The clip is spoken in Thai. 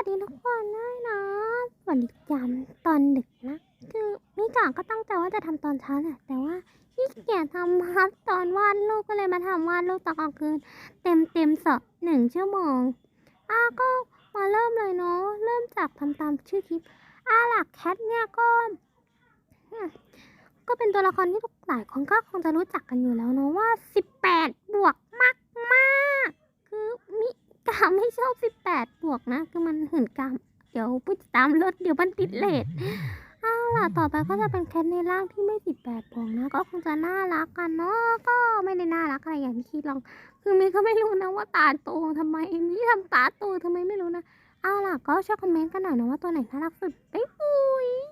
สดีทุกคนด้วยนะสวัสดียามตอนดึกนะ คือมิกาก็ตั้งใจว่าจะทำตอนเช้าแหละแต่ว่าขี้เกียจทำครับตอนวาดรูปก็เลยมาทำวาดรูปตอนกลางคืน เต็มเต็มสอบหนึ่งชั่วโมงอะก็มาเริ่มเลยเนาะเริ่มจากทำตามชื่อคลิปอะหลักแคทเนี่ยก็ก็เป็นตัวละครที่ทุกหลายคนก็คงจะรู้จักกันอยู่แล้วเนาะว่า 18 บวกมากมากๆคือมิ กาไม่ชอบ18บวกนะ คือมันหื่นกามเดี๋ยวผู้ติดตามลดเดี๋ยวมันติดเลทเอาล่ะต่อไปก็จะเป็นแคทในร่างที่ไม่สิบแปดบวกนะ ก็คงจะน่ารักกันเนาะก็ไม่ได้น่ารักอะไรอย่างที่คิดหรอกคือมีก็ไม่รู้นะว่าตาโตทำไมเอมี่ทำตาโตทำไมไม่รู้นะเอาล่ะก็ช่วยคอมเมนต์กันหน่อยนะว่าตัวไหนน่ารักสุดบ๊ายบาย